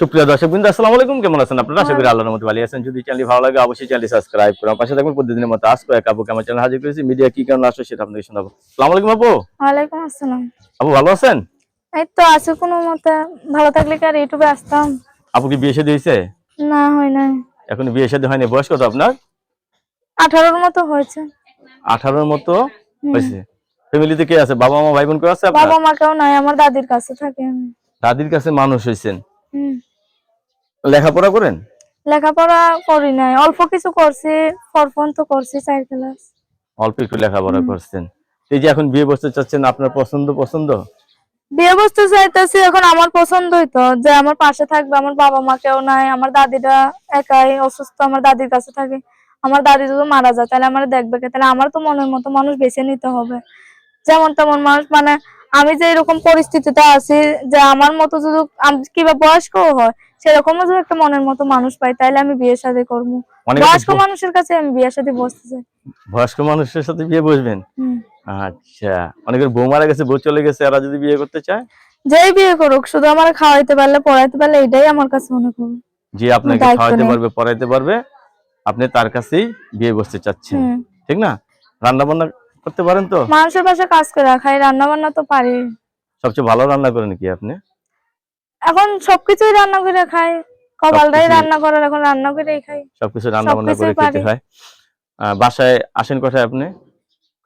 সুপ্রিয় দর্শক বিন্দু আসসালামু আলাইকুম। কেমন আছেন আপনারা? আশা করি আল্লাহর মতো ভালো আছেন। যদি চ্যানেল ভালো লাগে অবশ্যই চ্যানেল সাবস্ক্রাইব করুন। পাশে থাকবেন প্রতিদিনের মতো আজকে এক চ্যানেল হাজির করেছি মিডিয়া কি কারণে আসলো সেটা আপনাকে শোনাবো। আসসালামু আলাইকুম আপু। ওয়ালাইকুম আসসালাম। আপু ভালো আছেন? এই তো আছে কোনো মতে। ভালো থাকলে কি আর ইউটিউবে আসতাম? আপু কি বিয়ে শাদী হয়েছে? না হয় নাই। এখন বিয়ে শাদী হয়নি। বয়স কত আপনার? আঠারোর মতো হয়েছে। আঠারোর মতো হুম। হয়েছে। ফ্যামিলিতে কে আছে? বাবা মা ভাই বোন কেউ আছে আপনার? বাবা মা কেউ নাই আমার দাদির কাছে থাকে দাদির কাছে মানুষ হয়েছেন। হুম। লেখাপড়া করেন? লেখাপড়া করি নাই। অল্প কিছু করছি ফরফন তো করছি চার ক্লাস অল্প একটু লেখাপড়া করছেন। এই যে এখন বিয়ে বসতে চাচ্ছেন আপনার পছন্দ পছন্দ? বিয়ে বসতে চাইতেছি এখন আমার পছন্দই তো যে আমার পাশে থাকবে আমার বাবা মা কেউ নাই আমার দাদিরা একাই অসুস্থ আমার দাদির কাছে থাকে। আমার দাদি যদি মারা যায় তাহলে আমার দেখবে কে? তাহলে আমার তো মনের মতো মানুষ বেছে নিতে হবে। যেমন তেমন মানুষ মানে আমি যে এরকম পরিস্থিতিতে আছি যে আমার মতো যদি কিবা বয়স্কও হয় সেরকমও যদি একটা মনের মতো মানুষ পাই তাহলে আমি বিয়ে শাদী করব। বয়স্ক মানুষের কাছে আমি বিয়ে শাদী বসতে চাই। বয়স্ক মানুষের সাথে বিয়ে বসবেন? আচ্ছা অনেকের বউ মারা গেছে বউ চলে গেছে এরা যদি বিয়ে করতে চায়? যেই বিয়ে করুক শুধু আমার খাওয়াইতে পারলে পড়াইতে পারলে এটাই আমার কাছে মনে করবে। যে আপনাকে নেই। পারবে পড়াইতে পারবে আপনি তার কাছেই বিয়ে বসতে চাচ্ছেন। ঠিক না? রান্না বান্না করতে পারেন তো? মানুষের পাশে কাজ করে খাই রান্না বান্না তো পারি। সবচেয়ে ভালো রান্না করেন কি আপনি? এখন সবকিছুই রান্না করে খাই কপালটাই রান্না করার এখন রান্না করেই খাই সবকিছু রান্না বান্না করে খেতে হয়। বাসায় আসেন কোথায় আপনি?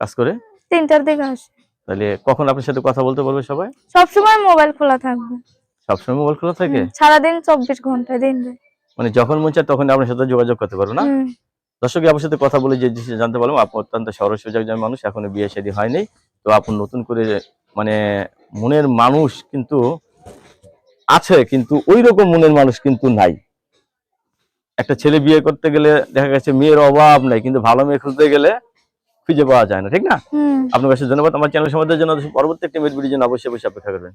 কাজ করে? তিনটার দিকে আসি। তাহলে কখন আপনার সাথে কথা বলতে পারবে সবাই? সবসময় মোবাইল খোলা থাকবে। সবসময় মোবাইল খোলা থাকে? সারাদিন চব্বিশ ঘণ্টা দিন। মানে যখন মন চায় তখন আপনার সাথে যোগাযোগ করতে পারব না? দর্শক আপনার সাথে কথা বলে যে জানতে পারলাম আপু অত্যন্ত সরস সুযোগ মানুষ এখনও বিয়ে শাদী হয়নি। তো আপু নতুন করে মানে মনের মানুষ কিন্তু আছে কিন্তু ওই রকম মনের মানুষ কিন্তু নাই। একটা ছেলে বিয়ে করতে গেলে দেখা গেছে মেয়ের অভাব নাই কিন্তু ভালো মেয়ে খুঁজতে গেলে খুঁজে পাওয়া যায় না ঠিক না? আপনার কাছে ধন্যবাদ আমার চ্যানেল সমাজের জন্য পরবর্তী একটি মেয়ের ভিডিও জন্য অবশ্যই অবশ্যই অপেক্ষা করবেন।